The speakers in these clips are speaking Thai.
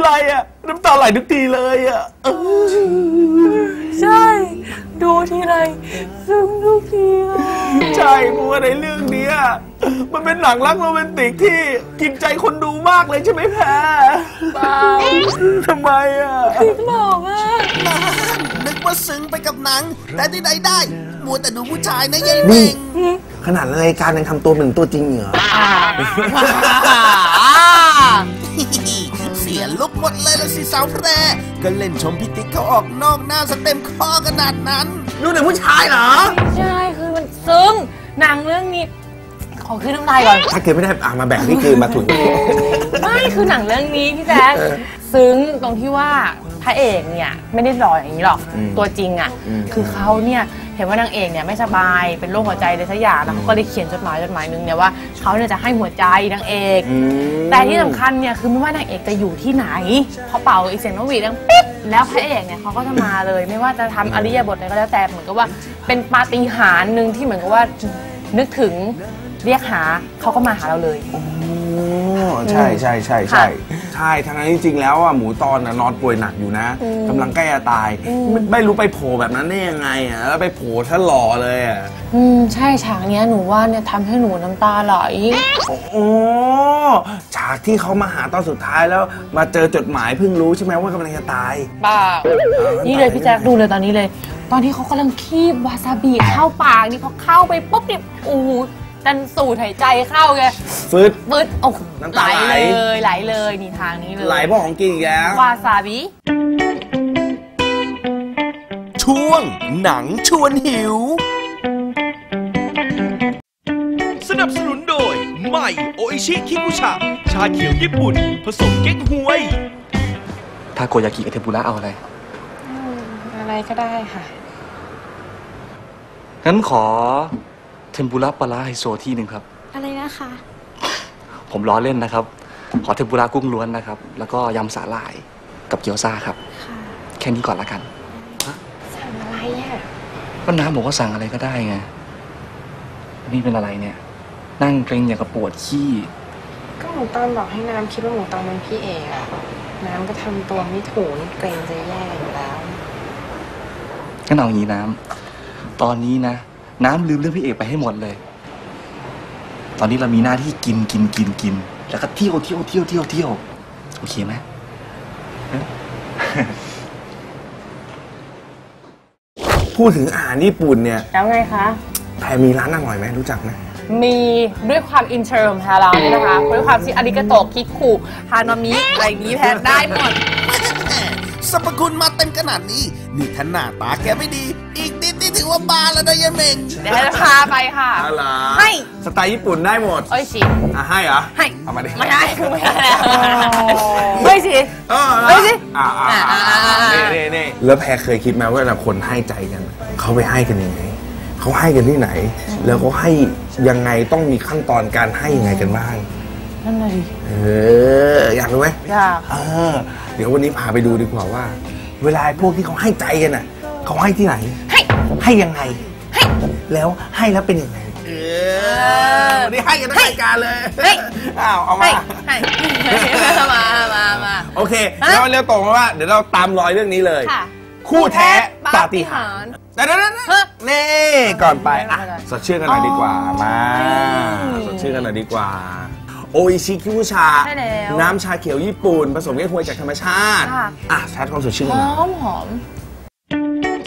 ทีไรอะน้ำตาไหลทุกทีเลยอะเออใช่ ดูทีไรซึ้งทุกทีอะใช่เพราะว่าในเรื่องเนี้ยมันเป็นหนังรักโรแมนติกที่กินใจคนดูมากเลยใช่ไหมแพรเปล่าทำไมอะพี่หล่อมากนานนึกว่าซึ้งไปกับหนัง แต่ที่ไหนได้ มัวแต่ดูผู้ชายนะยายนี่เม่งขนาดรายการยังทำตัวเหมือนตัวจริงเหรอเสี ยลุกหมดเลยละสิสาวแพรก็เล่นชมพิติกเขาออกนอกหน้าสเต็มข้อขนาดนั้นดูแต่ผู้ชายเหรอ ใช่คือมันซึ้งหนังเรื่องนี้ขอขึ้นน้ำลายก่อนถ้าเกิดไม่ได้อะมาแบ่งนี่คือมาถุนไม่คือหนังเรื่องนี้พี่แจ๊ค ซึ้งตรงที่ว่าพระเอกเนี่ยไม่ได้หล่ออย่างนี้หรอกอืมตัวจริงอะ อืม คือเขาเนี่ยเห็นว่านางเอกเนี่ยไม่สบายเป็นโรคหัวใจเลยสักอย่างแล้วเขาก็เลยเขียนจดหมายจดหมายหนึงเนี่ยว่าเขาเนี่ยจะให้หัวใจนางเอก อืม แต่ที่สำคัญเนี่ยคือไม่ว่านางเอกจะอยู่ที่ไหนพอเป่าอีเสียงนกหวีดดังปิ๊บแล้วพระเอกเนี่ยเขาก็จะมาเลย ไม่ว่าจะทำอริยบทอะไรก็แล้วแต่เหมือนกับว่าเป็นปาฏิหาริย์หนึ่งที่เหมือนกับว่านึกถึง เรียกหาเขาก็มาหาเราเลยอ๋อใช่ใช่ใช่ใช่ค่ะใช่ทั้งนั้นจริงๆแล้วอะหมูตอนน่ะนอนป่วยหนักอยู่นะอืมกำลังใกล้จะตาย ไม่ไม่รู้ไปโผล่แบบนั้นได้ยังไงอะแล้วไปโผล่ถ้าหล่อเลยอะอืมใช่ฉากเนี้ยหนูว่าเนี่ยทำให้หนูน้ำตาไหล โอ้โหฉากที่เขามาหาตอนสุดท้ายแล้วมาเจอจดหมายเพิ่งรู้ใช่ไหมว่ากำลังจะตายบ้านี่เลยพี่แจ๊คดูเลยตอนนี้เลย ตอนที่เขากำลังคีบวาซาบิเข้าปากนี่พอเข้าไปปุ๊บเนี่ยโอ้โห ดันสูดหายใจเข้าไงฟึดปืดโอ้น้ำไหลตาไหล เลยไหลเลยนี่ทางนี้เลยไหลเพราะของกินอีกแล้ว วาซาบิ ช่วงหนังชวนหิว สนับสนุนโดย ใหม่โออิชิคิคุชะ ชาเขียวญี่ปุ่น ผสมเก๊กฮวย ทาโกยากิกับเทมปุระเอาอะไร อะไรก็ได้ค่ะ งั้นขอ เทมปุระปลาร้าไฮโซที่หนึ่งครับ อะไรนะคะ ผมล้อเล่นนะครับ ขอเทมปุระกุ้งล้วนนะครับ แล้วก็ยำสาหร่ายกับเกี๊ยวซ่าครับ ค่ะแค่นี้ก่อนละกัน สั่งอะไรอะก็น้ำบอกว่าสั่งอะไรก็ได้ไง นี่เป็นอะไรเนี่ย นั่งเกรงอย่างกับปวดขี้ ก็หมูตอนบอกให้น้ำคิดว่าหมูตอนเป็นพี่เอกอะน้ำก็ทำตัวไม่ถูกนี่เกรงจะแย่อยู่แล้ว งั้นเอาอย่างนี้น้ำ ตอนนี้นะ น้ำลืมเรื่องพี่เอกไปให้หมดเลย ตอนนี้เรามีหน้าที่กินกินกินกิน แล้วก็เที่ยวเที่ยวเที่ยวเที่ยวเที่ยวโอเคไหมพูดถึงอาหารญี่ปุ่นเนี่ยแล้วไงคะแพรมีร้านอร่อยไหมรู้จักไหมมีด้วยความอินเทอร์ของแพรเราเนี่ยนะคะด้วยความที่อาริกาโตะคิคุฮานามิอะไรอย่างนี้แพรได้หมดแหม่สรรพคุณมาเต็มขนาดนี้ นี่ถ้าหน้าตาแกไม่ดี อีกนิดนี่ถือ ว่าบาแล้วนะยายเม่งเดี๋ยวจะพาไปค่ะอะไรให้สไตล์ญี่ปุ่นได้หมดเอ้ยสิอะให้เหรอให้เอามาดิไม่ได้คือไม่ได้แล้วเฮ้ยสิเออเฮ้ยสิอ่าอ่าอ่าอ่าอ่าอ่านี่นี่นี่แล้วแพรเคยคิดไหมว่าเวลาคนให้ใจกันเขาไปให้กันยังไงเขาให้กันที่ไหน แล้วเขาให้ยังไงต้องมีขั้นตอนการให้ยังไงกันบ้างนั่นเลยเอออยากรู้ไหมอยากเออ เดี๋ยววันนี้พาไปดูดีกว่าว่า เวลาพวกที่เขาให้ใจกันอะเขาให้ที่ไหน ให้ให้ยังไงให้แล้วให้แล้วเป็นยังไงเออวันนี้ให้กันทั้งรายการเลยให้อ้าวเอามาให้ให้มามามาโอเคแล้วเร็วตรงว่าเดี๋ยวเราตามรอยเรื่องนี้เลยค่ะคู่แท้ปาฏิหาริริย์ย์แต่เดี๋ยวๆฮะๆนี่ก่อนไปอะไม่เป็นไรสดชื่นกันหน่อยดีกว่าอ๋อมาอืมสดชื่นกันหน่อยดีกว่าโออิชิคิวชาใช่แล้วน้ำชาเขียวญี่ปุ่น ผสมเก๊กฮวยจากธรรมชาติค่ะอะชัดความสดชื่นหกันหน่อยอมหอม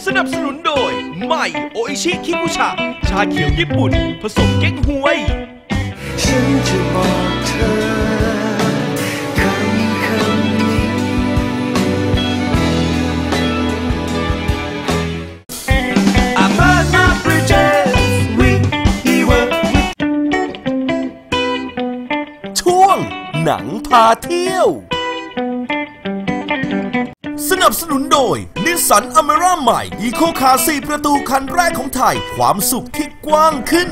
สนับสนุนโดย ใหม่ โออิชิคิคุชะชาเขียวญี่ปุ่น ผสมเก๊กฮวย ฉันจะบอกเธอคำคำนี้ I burn my bridges with evil ช่วงหนังพาเที่ยว นับสนุนโดยนิสสันอเมร่าใหม่ อีโคคาร์4ประตูคันแรกของไทย ความสุขที่กว้างขึ้น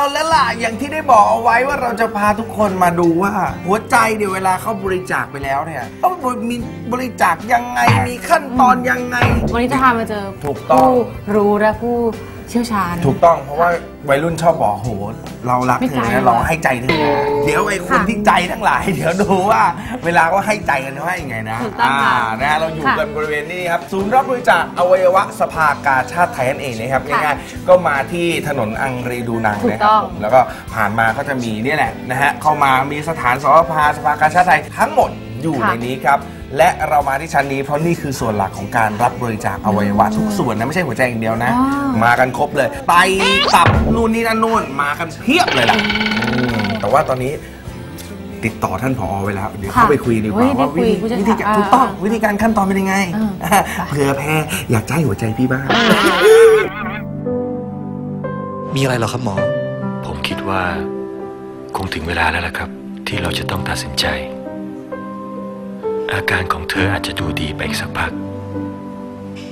เอาแล้วล่ะอย่างที่ได้บอกเอาไว้ว่าเราจะพาทุกคนมาดูว่า หัวใจเดี๋ยวเวลาเขาบริจาคไปแล้วเนี่ยต้องมีบริจาคยังไงมีขั้นตอนยังไง วันนี้จะพามาเจอถูกต้อง ผู้รู้และผู้ เชี่ยวชาญ ถูกต้องเพราะว่าวัยรุ่นชอบบอกโหเรารักไม่เธใจอหรนะอเราให้ใจเธอนะเดี๋ยวไอ้คนค่ะที่ใจทั้งหลาย เดี๋ยวดูว่า เวลาเขาให้ใจกันเขาให้ยังไงนะถูกต้องค่ะนะฮะเราอยู่ค่ะกันบริเวณนี้ครับศูนย์รับบริจาคอวัยวะสภากาชาติไทยนั่นเองนะครับค่ะง่ายๆก็มาที่ถนนอังรีดูนังถูกนะครัต้บองผมแล้วก็ผ่านมาก็จะมีเนี่ยแหละนะฮะเข้ามามีสถานสภาสภากาชาติไทยทั้งหมดอยู่ในนี้ครับ และเรามาที่ชั้นนี้เพราะนี่คือส่วนหลักของการรับบริจาคอวัยวะทุกส่วนนะไม่ใช่หัวใจอย่างเดียวนะอ๋อมากันครบเลยไตตับนู่นนี่นั่นนู่นมากันเพียบเลยล่ะอืมแต่ว่าตอนนี้ติดต่อท่านผอไว้แล้วเดี๋ยวเข้าไปคุยดีกเฮ้ว่ายว่าได้คุยผู้เชี่ยววิธีการชาญถูกต้องอ่าวิธีการขั้นตอนเป็นยังไงอ่าเผื่อแพ้อยากจะให้หัวใจพี่บ้างมีอะไรเหรอครับหมอ ผมคิดว่า คงถึงเวลาแล้วล่ะครับ ที่เราจะต้องตัดสินใจ อาการของเธออาจจะดูดีไปอีกสักพัก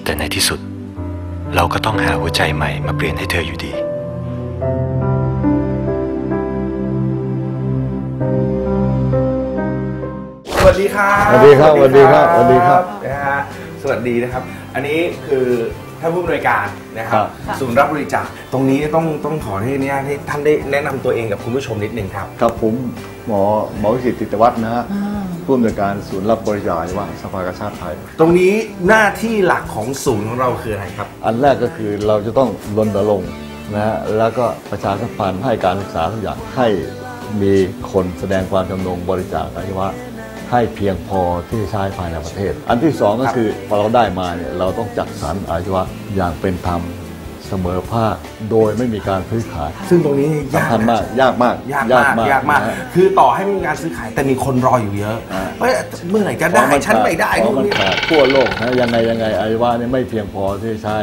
แต่ในที่สุด เราก็ต้องหาหัวใจใหม่มาเปลี่ยนให้เธออยู่ดี สวัสดีครับสวัสดีครับสวัสดีครับสวัสดีครับ นะฮะสวัสดีนะครับ อันนี้คือท่านผู้อำนวยการนะครับ ครับ ศูนย์รับบริจาคตรงนี้ต้องต้องขอให้เนี่ยให้ท่านได้แนะนำตัวเองกับคุณผู้ชมนิดนึงครับ ครับผมหมอหมอวิสิทธิ์ติตวัฒน์นะฮะ ผู้อำนวยการศูนย์รับบริจาคอวัยวะสภากาชาติไทย ตรงนี้หน้าที่หลักของศูนย์ของเราคืออะไรครับ อันแรกก็คือเราจะต้องรณรงค์นะฮะแล้วก็ประชาสัมพันธ์ให้การศึกษาทุกอย่างให้มีคนแสดงความจำนงบริจาคอวัยวะให้เพียงพอที่จะใช้ภายในประเทศ อันที่สองก็คือพอเราได้มาเนี่ยเราต้องจัดสรรอวัยวะอย่างเป็นธรรม เสมอภาคโดยไม่มีการซื้อขาย ซึ่งตรงนี้ยากสำคัญมากยากมากยากมากยากมาก นะฮะ คือต่อให้มีการซื้อขายแต่มีคนรออยู่เยอะอ่าเฮ้ยเมื่อไหร่จะได้ฉันไม่ได้เพนู่ราะนมันนี่ ขาดทั่วโลกนะยังไงยังไงอวัยวะเนี่ยไม่เพียงพอที่จะใช้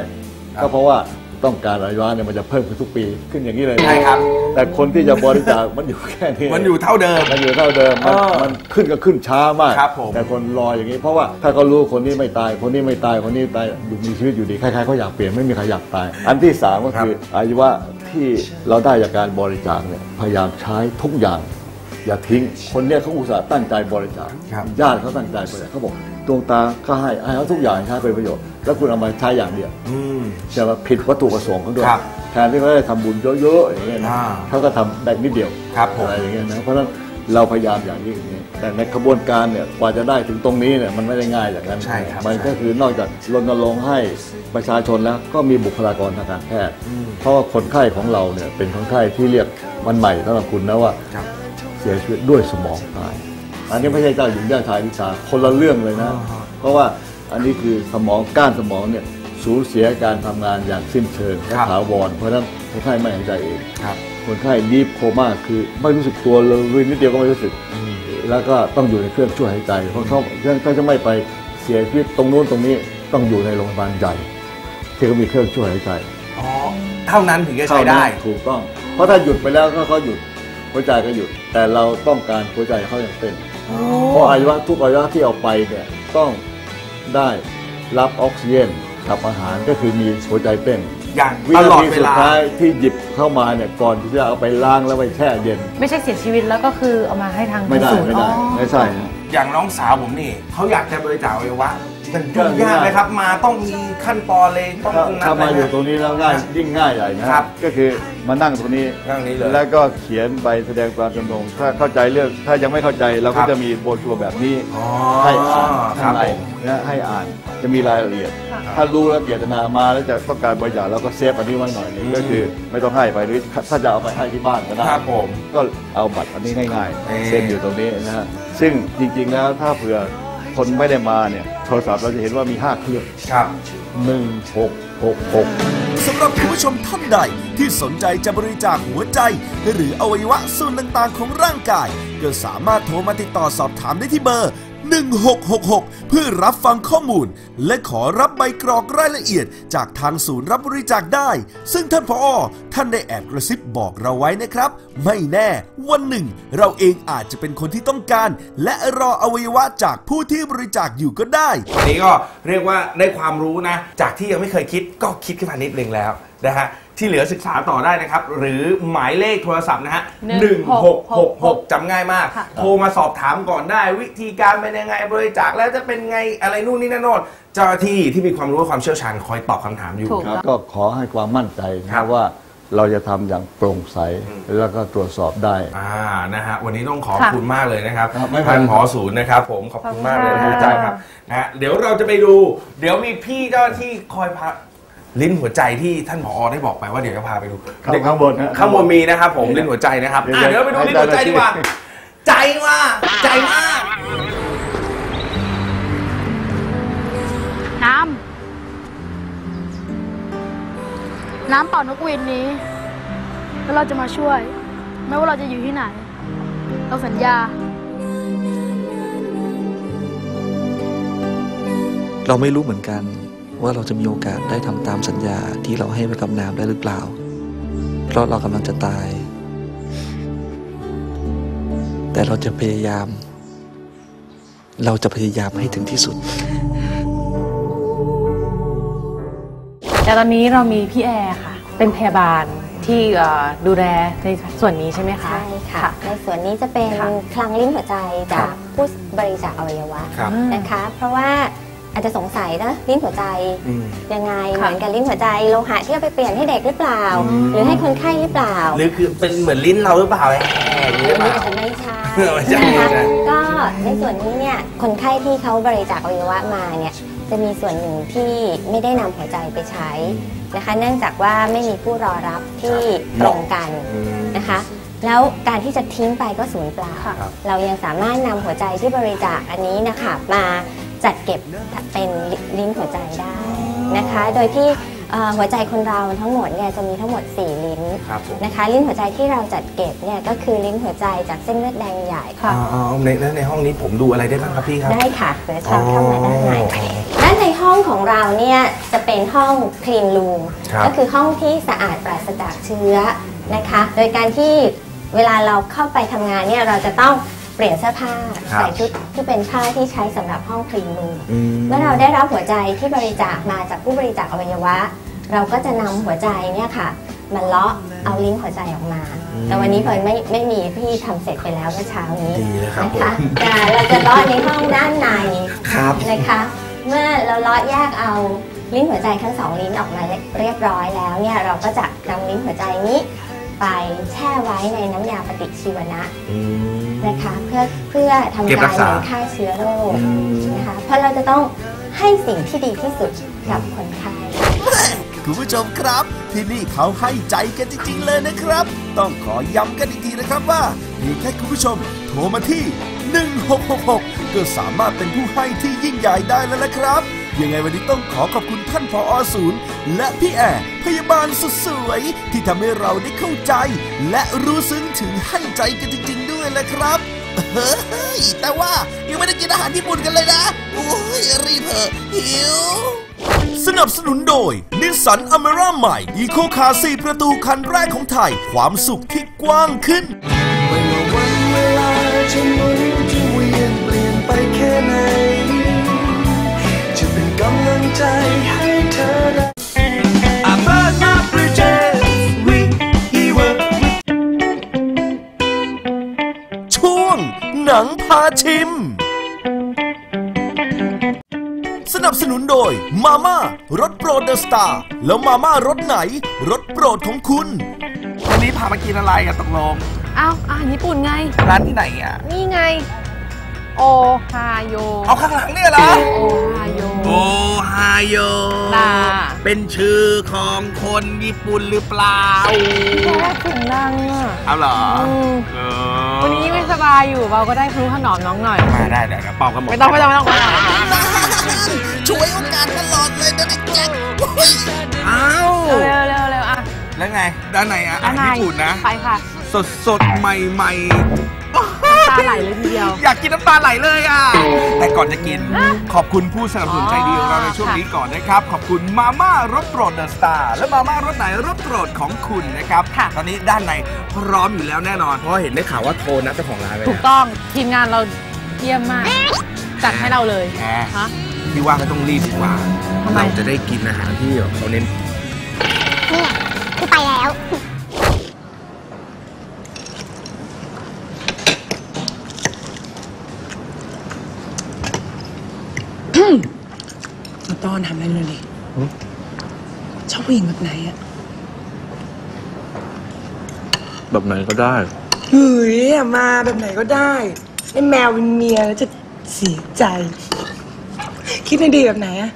ครับก็เพราะว่า ต้องการอวัยวะเนี่ยมันจะเพิ่มขึ้นทุกปีขึ้นอย่างนี้เลยนะใช่ครับ แต่คนที่จะบริจาคมันอยู่แค่นี้มันอยู่เท่าเดิมมันอยู่เท่าเดิมมันเออมันขึ้นก็ขึ้นช้ามาก ครับผม แต่คนรออย่างนี้ เพราะว่าถ้าเขารู้คนนี้ไม่ตายคนนี้ไม่ตายคนนี้ตายอยู่มีชีวิตอยู่ดีใครๆก็อยากเปลี่ยนไม่มีใครอยากตาย อันที่สามก็คืออวัยวะที่เราได้จากการบริจาคเนี่ยพยายามใช้ทุกอย่าง อย่าทิ้ง คนเนี้ยเขาอุตส่าห์ตั้งใจบริจาคครับ ญาติเขาตั้งใจบริจาคเขาบอกดวงตาก็ให้ให้เขาทุกอย่างใช้เป็นประโยชน์แล้วคุณเอามาใช้อย่างเดียว อืม ใช่ไหมผิดวัตถุประสงค์เขาด้วยครับแทนที่เขาได้ทำบุญเยอะๆอย่างเงี้ยนะอ่าเขาก็ทำได้นิดเดียวครับผมอะไรอย่างเงี้ยนะเพราะฉะนั้นเราพยายามอย่างนี้อย่างนี้ แต่ในกระบวนการเนี่ยกว่าจะได้ถึงตรงนี้เนี่ยมันไม่ได้ง่ายอย่างนั้นใช่ครับมันก็คือนอกจากรณรงค์ให้ประชาชนแล้วก็มีบุคลากรทางการแพทย์เพราะว่าคนไข้ของเราเนี่ยเป็นคนไข้ที่เรียกมันใหม่สำหรับคุณนะว่า ครับเสียชีวิตด้วยสมองตาย อันนี้ไม่ใช่เจ้าหญิงเจ้าชายนิทราคนละเรื่องเลยนะอ่าฮะเพราะว่าอันนี้คือสมองก้านสมองเนี่ยสูญเสียการทำงานอย่างสิ้นเชิงและถาวรเพราะฉะนั้นคนไข้ไม่หายใจเองครับคนไข้ดีฟโคม่าคือไม่รู้สึกตัวเลยนิดเดียวก็ไม่รู้สึก แล้วก็ต้องอยู่ในเครื่องช่วยหายใจเพราะเขาเครื่องก็จะไม่ไปเสียชีวิตตรงนู้นตรงนี้ต้องอยู่ในโรงพยาบาลใหญ่ที่เขามีเครื่องช่วยหายใจอ๋อเท่านั้นถึงจะใช้ได้เท่านั้นถูกต้อง เพราะถ้าหยุดไปแล้วก็เขาหยุด หัวใจก็หยุด แต่เราต้องการหัวใจเขายังเต้นเพราะอวัยวะทุกอวัยวะที่เอาไปเนี่ยต้องได้รับออกซิเจนกับอาหารก็คือมีหัวใจเต้นอย่างวิตลอนาดทีเวสุดลาท้ายที่หยิบเข้ามาเนี่ยก่อนที่จะเอาไปล้างแล้วไปแช่เย็น ไม่ใช่เสียชีวิตแล้วก็คือเอามาให้ทางไม่ได้ศูนย์ไม่ได้อ๋อไม่ใช่ฮะอย่างน้องสาวผมนี่เขาอยากจะบริจาคอวัยวะ มันก็ยุ่งยากง่ายเลยครับ มาต้องมีขั้นตอนเลยต้องถ้านัดถ้ามาอยู่ะตรงนี้แล้วง่ายยิ่งง่ายใหญ่นะครับก็คือมานั่งตรงนี้นั่งนี้เลยแล้วก็เขียนใบแสดงความจำนงถ้าเข้าใจเรื่องถ้ายังไม่เข้าใจเราครัก็บจะมีโบรชัวร์แบบนี้อ๋อให้อ่านครัข้าบงในผมนะให้อ่านจะมีรายละเอียด ถ้ารู้แล้วเจตนามาแล้วจะต้องการบริจาคเราก็เซฟอันนี้ไว้หน่อยหนึงก็คือไม่ต้องให้ไปหรือถ้าจะเอาไปให้ที่บ้านก็ได้ครับผมก็เอาบัตรอันนี้ง่ายเอ่อๆเซ็นอยู่ตรงนี้นะฮะซึ่งจริงๆแล้วถ้าเผื่อ คนไม่ได้มาเนี่ยโทรศัพท์เราจะเห็นว่ามี 5 เครื่องครับหนึ่งหกหกหกสำหรับคุณผู้ชมท่านใดที่สนใจจะบริจาคหัวใจ หรืออวัยวะส่วนต่างๆของร่างกาย ก็สามารถโทรมาติดต่อสอบถามได้ที่เบอร์ 1666 เพื่อรับฟังข้อมูล และขอรับใบกรอกรายละเอียด จากทางศูนย์รับบริจาคได้ ซึ่งท่านพออท่านได้แอบกระซิบบอกเราไว้นะครับ ไม่แน่วันหนึ่ง เราเองอาจจะเป็นคนที่ต้องการ และรออวัยวะจากผู้ที่บริจาคอยู่ก็ได้วันนี้ก็เรียกว่าได้ความรู้นะ จากที่ยังไม่เคยคิดก็คิดขึ้นมานิดนึงแล้วนะฮะ ที่เหลือศึกษาต่อได้นะครับ หรือหมายเลขโทรศัพท์นะฮะ1666จำง่ายมากค่ะโทรมาสอบถามก่อนได้ วิธีการเป็นยังไงบริจาคแล้วจะเป็นไงอะไรนู่นนี่นั่นโน่นเจ้าหน้าที่ที่มีความรู้และความเชี่ยวชาญคอยตอบคำถามอยู่ถูกครับก็ขอให้ความมั่นใจครันะบว่าเราจะทำอย่างโปร่งใสแล้วก็ตรวจสอบได้ อ่านะฮะวันนี้ต้องขอบค่ะคุณมากเลยนะครับครับไม่เป็นไร ท่านผอศูนย์นะครับ ผมขอบคุณมากเลยขอบคุณรู้ค่ะใจครับ นะฮะเดี๋ยวเราจะไปดู เดี๋ยวมีพี่เจ้าหน้าที่คอยพา ลิ้นหัวใจที่ท่านผอได้บอกไปว่าเดี๋ยวจะพาไปดูครับข้างบนนะข้างบนมีนะครับผมลิ้นหัวใจนะครับอะเดี๋เดี๋ยยววเราไปดูลิ้นหัวใจดีกว่า ใจมากใจมากน้ำน้ำเป่านกหวีดนี้ แล้วเราจะมาช่วย ไม่ว่าเราจะอยู่ที่ไหน เราสัญญา เราไม่รู้เหมือนกัน ว่าเราจะมีโอกาสได้ทำตามสัญญาที่เราให้ไว้กับน้ำได้หรือเปล่า เพราะเรากำลังจะตาย แต่เราจะพยายาม เราจะพยายามให้ถึงที่สุด แต่ตอนนี้เรามีพี่แอร์ค่ะ เป็นพยาบาลที่เอ่อดูแลในส่วนนี้ใช่ไหมคะ ใช่ค่ะ ในส่วนนี้จะเป็นค่ะคลังลิ้นหัวใจครัจาบกผู้บริจาคอวัยวะครับ นะคะ เพราะว่า อาจจะสงสัยนะลิ้นหัวใจอืมยังไงค่ะเหมือนกับลิ้นหัวใจโลหะที่เอาไปเปลี่ยนให้เด็กหรือเปล่า หรือให้คนไข้หรือเปล่า หรือคือเป็นเหมือนลิ้นเราหรือเปล่าแหมอย่างนี้หรือเปนี่ล่าอาจจะไม่ใช่ไม่ใช่นะคะนะก็ในส่วนนี้เนี่ยคนไข้ที่เขาบริจาคอวัยวะมาเนี่ยจะมีส่วนหนึ่งที่ไม่ได้นำหัวใจไปใช้นะคะ เนื่องจากว่าไม่มีผู้รอรับที่ตรงกันอืมนะคะแล้วการที่จะทิ้งไปก็สูญเปล่าครับเรายังสามารถนำหัวใจที่บริจาคอันนี้นะคะมา จัดเก็บเป็นลิ้นหัวใจได้นะคะ โดยที่เอ่อหัวใจคนเราทั้งหมดเนี่ยจะมีทั้งหมด 4 ลิ้นครับผมนะคะ ลิ้นหัวใจที่เราจัดเก็บเนี่ยก็คือลิ้นหัวใจจากเส้นเลือดแดงใหญ่อ๋ออ๋อในแล้วในห้องนี้ผมดูอะไรได้บ้างครับพี่ครับ ได้ค่ะเดี๋ยวเราเข้ามาด้านในด้านในห้องของเราเนี่ยจะเป็นห้อง clean room ครับก็คือห้องที่สะอาดปราศจากเชื้อนะคะ โดยการที่เวลาเราเข้าไปทำงานเนี่ยเราจะต้อง เปลี่ยนเสื้อผ้าครับ ใส่ชุดที่เป็นผ้าที่ใช้สำหรับห้อง clean room อืม เมื่อเราได้รับหัวใจที่บริจาคมาจากผู้บริจาคอวัยวะ เราก็จะนำหัวใจเนี่ยค่ะมาเลาะเอาลิ้นหัวใจออกมาแต่วันนี้เพิร์นไม่ไม่มีพี่ทำเสร็จไปแล้วเมื่อเช้านี้ดีเลยครับนะผมคะแต่เราจะเลาะในห้องด้านใน ครับ นะคะ เมื่อเราเลาะแยกเอาลิ้นหัวใจทั้งสองลิ้นออกมาเรียบร้อยแล้วเนี่ยเราก็จะนำลิ้นหัวใจนี้ ไปแช่ไว้ในน้ำยาปฏิชีวนะ อืม นะคะเพื่อเพื่อทำเก็บการรักษาเหมือนฆ่าเชื้อโรคอืม นะคะเพราะเราจะต้องให้สิ่งที่ดีที่สุดกับคนไข้ คุณผู้ชมครับ ที่นี่เขาให้ใจกันจริงๆเลยนะครับ ต้องขอย้ำกันอีกทีนะครับว่าเพียงแค่คุณผู้ชมโทรมาที่ 1666 ก็สามารถเป็นผู้ให้ที่ยิ่งใหญ่ได้แล้วนะครับ ยังไงวันนี้ต้องขอขอบคุณท่านผอศูนย์ และพี่แอร์พยาบาลสุดสวย ที่ทำให้เราได้เข้าใจ และรู้ซึ้งถึงให้ใจกันจริงๆ เลยละครับเฮ้ยแต่ว่ายังไม่ได้กินอาหารญี่ปุ่นกันเลยนะโอ้ยรีบเถอะหิว สนับสนุนโดยนิสสันอเมร่าใหม่อีโคคาร์4ประตูคันแรกของไทย ความสุขที่กว้างขึ้น นังพาชิม สนับสนุนโดยมาม่ารสโปรดเดอะสตาร์แล้วมาม่ารสไหนรสโปรดของคุณ วันนี้พามากินอะไรอะตกลงอ้าวอาหารญี่ปุ่นไง ร้านที่ไหนอะนี่ไง โอฮาโยเอาข้างหลังเนี่ยเหรอโอฮาโย โอไฮโอลา เป็นชื่อของคนญี่ปุ่นหรือเปล่าแค่เสียงดังอะเอาเหรออืมเออวันนี้ไม่สบายอยู่เราก็ได้พลุขนอมน้องหน่อย มาได้เดี๋ยวเดี๋ยวเป่ากันหมดไม่ต้องไม่ต้องไม่ต้องไม่ต้องช่วยโอกาสตลอดเลยนะแจ็คอ้าวเร็วเร็วเร็วเร็วอะแล้วไงด้านในอะอาหารญี่ปุ่นนะไปค่ะสดสดๆใหม่ตาไหลเลยทีเดียวๆอยากกินน้ำตาไหลเลยอะ แต่ก่อนจะกิน ขอบคุณผู้สนับสนุนใจดีของเราในช่วงนี้ก่อนนะครับ ขอบคุณมาม่ารสโปรดเดอะสตาร์และมาม่ารสไหนรสโปรดของคุณนะครับ ตอนนี้ด้านในพร้อมอยู่แล้วแน่นอน เพราะว่าเห็นได้ข่าวว่าโทรนัดเจ้าของร้านไปถูกแล้วต้องทีมงานเราเยี่ยมมาก จัดให้เราเลยแหมฮะพี่ว่าก็ต้องรีบดีกว่าทำไมเราจะได้กินอาหารที่แบบเขาเน้น อนทำอะไรหน่อยดิชอบผู้หญิงแบบไหนอะแบบไหนก็ได้เฮ้ยอะมาแบบไหนก็ได้ให้แมวเป็นเมียแล้วจะเสียใจ คิดให้ดีแบบไหนอะ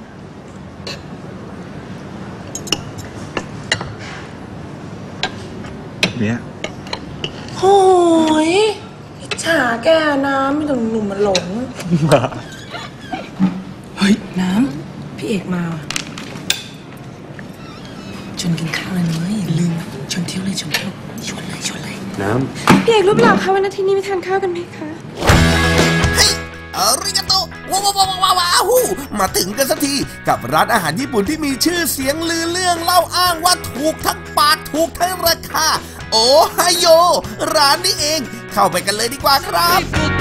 เนี้ยโอ้ยอิจฉาแกน้ำไม่หนุ่มหนุ่มๆมาหลง เฮ้ย น้ำ พี่เอกมาว่ะชวนกินข้าวเลยเนยอย่าลืมนะชวนเที่ยวเลยชวนเที่ยวชวนเลยชวนเลยน้พี่เอกรูปหล่อคะวันอาทิตย์นี้ไปทานข้าวกันไหมคะอาริกาโตว้าวว้าวว้าวว้าวฮู้มาถึงกันสักทีกับร้านอาหารญี่ปุ่นที่มีชื่อเสียงลือเรื่องเล่าอ้างว่าถูกทั้งปากถูกทั้งราคาโอไฮโย ร้านนี้เอง เข้าไปกันเลยดีกว่าครับ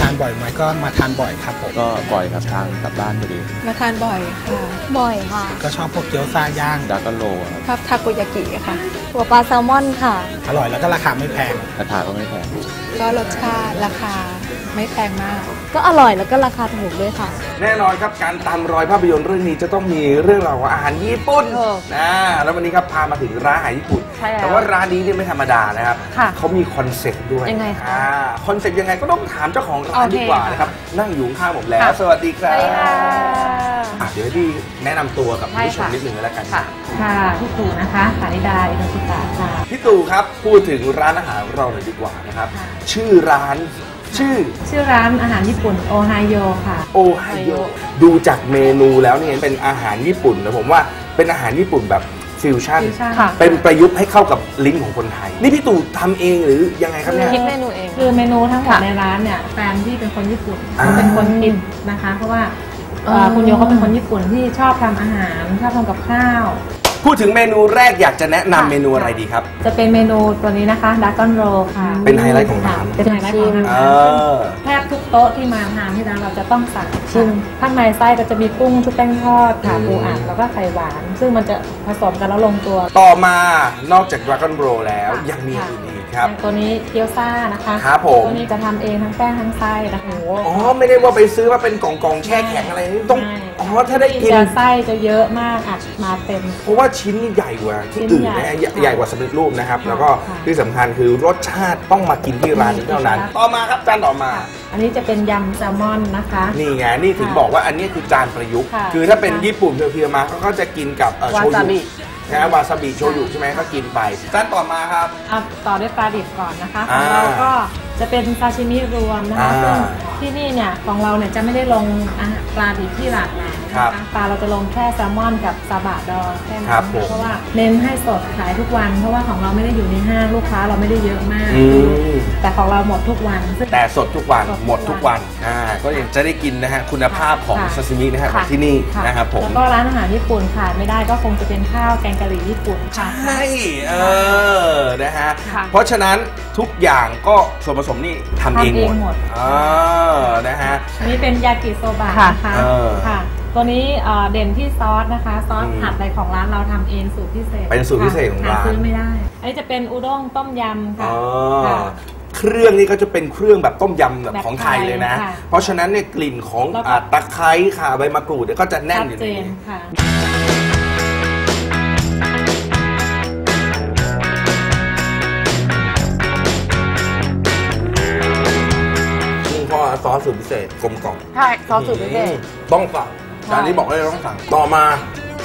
ทานบ่อยไหมก็มาทานบ่อยครับผมก็บ่อยครับทางกลับบ้านพอดี มาทานบ่อยค่ะ บ่อยค่ะก็ชอบพวกเกี๊ยวซ่าย่างดากาโลครับชอบทาโกยากิค่ะหัวปลาแซลมอนค่ะ อร่อยแล้วก็ราคาไม่แพงราคาก็ไม่แพงก็รสชาติราคาไม่แพงมาก ก็อร่อยแล้วก็ราคาถูกด้วยค่ะ แน่นอนครับการตามรอยภาพยนตร์เรื่องนี้จะต้องมีเรื่องราวของอาหารญี่ปุ่นเออนะแล้ววันนี้ครับพามาถึงร้านอาหารญี่ปุ่น ใช่แล้วแต่ว่าร้านนี้เนี่ยไม่ธรรมดานะครับค่ะเขามีคอนเซ็ปต์ด้วยยังไงคะ อ่าคอนเซ็ปต์ยังไงก็ต้องถามเจ้าของร้านโอเคดีกว่านะครับ นั่งอยู่ข้างๆผมแล้วค่ะสวัสดีครับสวัสดีค่ะอะเดี๋ยวให้พี่แนะนำตัวกับคุณผู้ชมใช่ค่ะนิดนึงก็แล้วกันค่ะค่ะพี่ตู่นะคะสาริดาอินทศิตาค่ะพี่ตู่ครับพูดถึงร้านอาหารของเราหน่อยดีกว่านะครับ ชื่อร้านชื่อชื่อร้านอาหารญี่ปุ่นโอไฮโอค่ะโอไฮโอดูจากเมนูแล้วเนี่ยเป็นอาหารญี่ปุ่นนะผมว่าเป็นอาหารญี่ปุ่นแบบ ฟิวชั่นฟิวชั่นค่ะ เป็นประยุกต์ให้เข้ากับลิ้นของคนไทย นี่พี่ตู่ทำเองหรือยังไงครับเนี่ย คิดเมนูเอง คือเมนูทั้งหมดค่ะในร้านเนี่ยแฟนที่เป็นคนญี่ปุ่นอ่าเขาเป็นคนคิดนะคะ เพราะว่าเอ่ออ๋อคุณโยเขาเป็นคนญี่ปุ่นที่ชอบทำอาหารชอบทำกับข้าว พูดถึงเมนูแรกอยากจะแนะนำเมนูอะไรดีครับ จะเป็นเมนูตัวนี้นะคะดักกอนโรค่ะเป็นไฮไลท์ของร้านเป็นไฮไลท์ของร้านเออแทบทุกโต๊ะที่มาทานที่ร้านเราจะต้องสั่งชิม ข้างในไส้ก็จะมีกุ้งชุบแป้งทอดค่ะอืมปูอัดแล้วก็ไข่หวาน ซึ่งมันจะผสมกันแล้วลงตัว ต่อมานอกจาก Dragon Bro แล้วยังมีอื่นอีก ครับอย่างตัวนี้เกี๊ยวซ่านะคะครับผม ตัวนี้จะทำเองทั้งแป้งทั้งไส้นะคะอ๋อไม่ได้ว่าไปซื้อมาเป็นกล่องๆแช่แข็งอะไรนี่ต้องอ๋อถ้าได้กิน จะไส้จะเยอะมากอัดมาเต็ม เพราะว่าชิ้นนี่ใหญ่กว่าที่ชิ้นอื่นใหญ่นะฮะใหญ่ค่ะใหญ่กว่าสำเร็จรูปนะครับค่ะแล้วก็ค่ะที่สำคัญคือรสชาติต้องมากินที่ร้านนี้เท่านั้น ค่ะ ต่อมาครับจานต่อมา อันนี้จะเป็นยำแซลมอนนะคะ นี่ไงนี่ถึงค่ะบอกว่าอันนี้คือจานประยุกต์ ค่ะคือถ้าเป็นค่ะญี่ปุ่นเพียวๆมาเขาก็จะกินกับเอ่อโชวาซาบิยุ นะวาซาบิโชยุใช่ไหมก็กินไปจานต่อมาครับอะต่อด้วยปลาดิบก่อนนะคะขอ่าองเราก็จะเป็นซาชิมิรวมนะคะอ่าซึ่งที่นี่เนี่ยของเราเนี่ยจะไม่ได้ลงอาหารปลาดิบที่หลากหลายนะครัคะบปลาเราจะลงแค่แซลมอนกับซาบะดองแค่นั้นครับผมเพราะว่าเน้นให้สดขายทุกวัน เพราะว่าของเราไม่ได้อยู่ในห้างลูกค้าเราไม่ได้เยอะมาก อืม แต่ของเราหมดทุกวันซึ่ง แต่สดทุกวันสดทุกวันหมดทุกวันอ่าก็ยังจะได้กินนะฮะคุณภาพของค่ะซาซิมินะฮะค่ะของที่นี่ค่ะนะครับผมแล้วก็ร้านอาหารญี่ปุ่นขาดไม่ได้ก็คงจะเป็นข้าวแกงกะหรี่ญี่ปุ่นค่ะ ใช่เออนะฮะค่ะเพราะฉะนั้นทุกอย่างก็ส่วนผสมนี่ทำเองทำเองหหมมดดอ่านะฮะ อันนี้เป็นยากิโซบะค่ะ นะคะเออ ค่ะ ตัวนี้เอ่อเด่นที่ซอสนะคะ ซอสอืมผัดอะไรของร้านเราทำเองสูตรพิเศษเป็นสูตรพิเศษของร้าน หซื้อไม่ได้ อันนี้จะเป็นอุด้งต้มยำค่ะอ๋อค่ะ เครื่องนี่ก็จะเป็นเครื่องแบบต้มยำแบบแบบของไทยเลยนะ ไทยค่ะเพราะฉะนั้นเนี่ยกลิ่นของแล้วก็ อ่าตะไคร้ข่าใบมะกรูดเนี่ยก็จะแน่นชัดอยู่เจในนนี้ค่ะนี่เพราะว่าซอสสูตรพิเศษกลมกล่อมใช่ซอสสูตรพิเศษต้องสั่ง จานนี้บอกเลยต้องสั่งต่อมา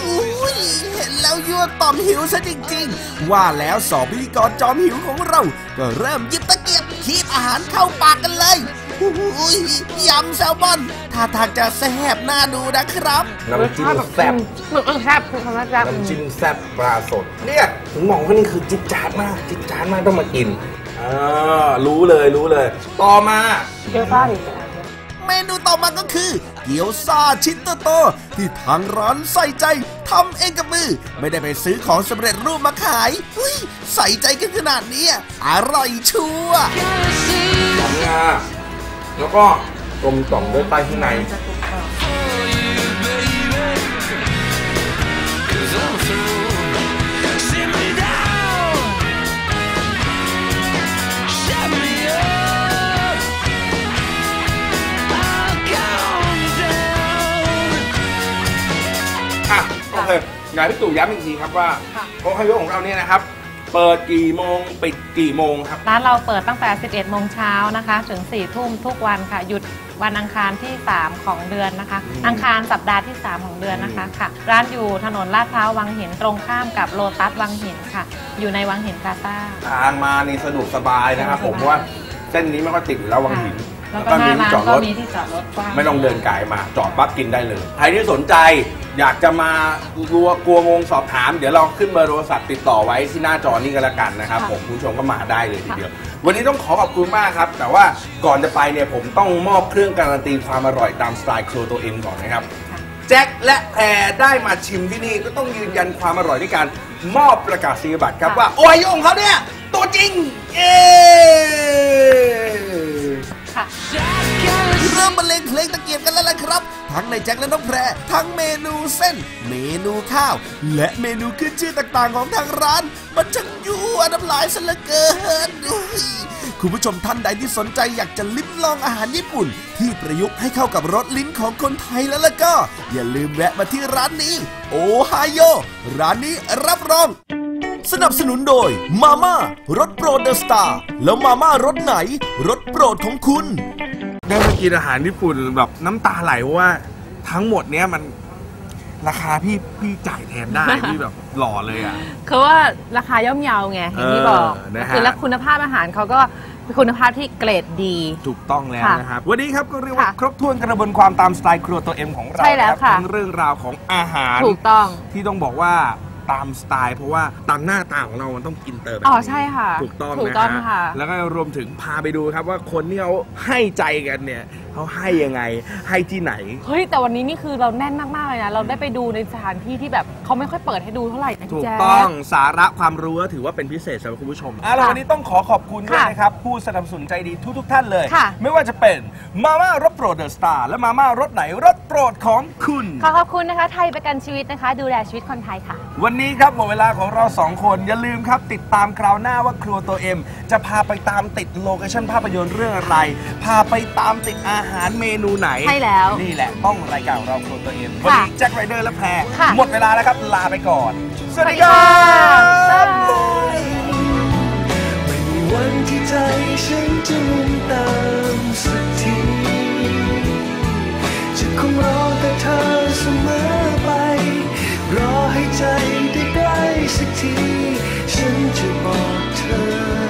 อุ้ยเห็นแล้วยั่วต่อมหิวซะจริง ๆ ว่าแล้วสองพิธีกรจอมหิวของเรา ก็เริ่มหยิบตะเกียบคีบอาหารเข้าปากกันเลยอุ้ยยำแซลมอนท่าทางจะแซ่บน่าดูนะครับน้ำจิ้มแซ่บหมึกแซ่บคือคำว่าแซ่บน้ำจิ้มแซ่บปลาสดเนี่ยถึงบอกว่านี่คือจิ๊ดจ๊าดมาก จิ๊ดจ๊าดมากต้องมากินอ่ารู้เลยรู้เลย ต่อมาเกี๊ยวซ่าดิ เมนูต่อมาก็คือ เกี๊ยวซาชิ้นโตๆที่ทางร้านใส่ใจทำเองกับมือ ไม่ได้ไปซื้อของสำเร็จรูปมาขายเฮ้ยใส่ใจกันขนาดนี้อร่อยชัวร์หอมงาแล้วก็กลมกล่อมด้วยไส้ข้างใน เคงานพี่ตู่ย้ำอีกทีครับว่าโอไฮโอของเราเนี่ยนะครับ เปิดกี่โมงปิดกี่โมงครับ ร้านเราเปิดตั้งแต่ 11 โมงเช้านะคะ ถึง 4 ทุ่มทุกวันค่ะ หยุดวันอังคารที่ 3 ของเดือนนะคะอังคารสัปดาห์ที่ 3 ของเดือนนะคะค่ะ ร้านอยู่ถนนลาดพร้าววังหินตรงข้ามกับโลตัสวังหินค่ะ อยู่ในวังหินพลาซ่า ทางมานี่สะดวกสบายนะครับ ผมเพราะว่าเส้นนี้ไม่ค่อยติดอยู่แล้ววังหิน แล้วก็หน้าร้านจอดรก็ถมีที่จอดรถกว้างไม่ต้องเดินไกลมา จอดปั๊บกินได้เลย ใครที่สนใจอยากจะมากลัวกลัวงงสอบถาม เดี๋ยวเราขึ้นเบอร์โทรศัพท์ติดต่อไว้ที่หน้าจอนี้ก็แล้วกันนะครับ ผมคุณผู้ชมก็มาได้เลยทีเดียว วันนี้ต้องขอขอบคุณมากครับ แต่ว่าก่อนจะไปเนี่ยผมต้องมอบเครื่องการันตีความอร่อยตามสไตล์ครัวตัวเองก่อนนะครับแจ็คและแพรได้มาชิมที่นี่ก็ต้องยืนยันความอร่อยด้วยการมอบประกาศนียบัตรครับว่า โอ้ยของเขาเนี่ย ตัวจริง เย้ เริ่มบรรเลงเพลงตะเกียบกันแล้วล่ะครับ ทั้งในแจ็คและน้องแพร ทั้งเมนูเส้น เมนูข้าว และเมนูขึ้นชื่อต่างๆของทางร้าน มันช่างยั่วน้ำลายซะเหลือเกินคุณผู้ชมท่านใดที่สนใจอยากจะลิ้มลองอาหารญี่ปุ่น ที่ประยุกต์ให้เข้ากับรสลิ้นของคนไทยแล้วล่ะก็ อย่าลืมแวะมาที่ร้านนี้ โอไฮโอร้านนี้รับรอง สนับสนุนโดยมาม่ารสโปรดเดอะสตาร์แล้วมาม่ารสไหนรสโปรดของคุณ ได้มากินอาหารญี่ปุ่นแบบน้ำตาไหลเพราะว่า ทั้งหมดเนี้ยมันราคาพี่พี่จ่ายแทนได้ พี่แบบหล่อเลยอะคือว่าราคาย่อมเยาไงอย่างที่บอกเออนะฮะ คือแล้วคุณภาพอาหารเขาก็เป็นคุณภาพที่เกรดดี ถูกต้องแล้วค่ะนะครับ วันนี้ครับก็เรียกว่าครบถ้วนกระบวนความตามสไตล์ครัวตัวเอ็มของเราใช่แล้วรับค่ะ ทั้งเรื่องราวของอาหาร ถูกต้อง ที่ต้องบอกว่า ตามสไตล์เพราะว่าตามหน้าตาของเรามันต้องอินเตอร์แบบอ๋อนี้ใช่ค่ะถูกต้องถูกนะต้องฮะค่ะ แล้วก็รวมถึงพาไปดูครับว่าคนที่เขาให้ใจกันเนี่ยเขาให้ยังไงให้ที่ไหน เฮ้ย แต่วันนี้นี่คือเราแน่นมากๆเลยนะ เราได้ไปดูในสถานที่ที่แบบเขาไม่ค่อยเปิดให้ดูเท่าไหร่นะถูพี่กแจ๊ค ต้องสาระความรู้ก็ถือว่าเป็นพิเศษสำหรับคุณผู้ชมอะแล้ววันนี้ต้องขอขอบคุณด้วยค่ะนะครับ ผู้สนับสนุนใจดีทุกๆท่านเลย ค่ะ ไม่ว่าจะเป็นมาม่ารสโปรดเดอะสตาร์และมาม่ารสไหนรสโปรดของคุณ ขอขอบคุณนะคะ ไทยประกันชีวิตนะคะ ดูแลชีวิตคนไทยค่ะ วันนี้ครับหมดเวลาของเราสองคนอย่าลืมครับ ติดตามคราวหน้าว่าครัวตัวเอ็ม จะพาไปตามติดโลเคชั่นภาพยนตร์เรื่องอะไร พาไปตามติดอาหารเมนูไหนใช่แล้ว นี่แหละต้องรายการของเราครัวตัวเอ็มวันค่ะนี้แจ็คไรเดอร์และแพรค่ะ หมดเวลาแล้วครับลาไปก่อน สวัสดีสควัรัสดีค่ะบไม่มีวันที่ใจฉันจะมุ่งตามสักทีจะคงรอแต่เธอเสมอไป รอให้ใจได้ใกล้สักที ฉันจะบอกเธอ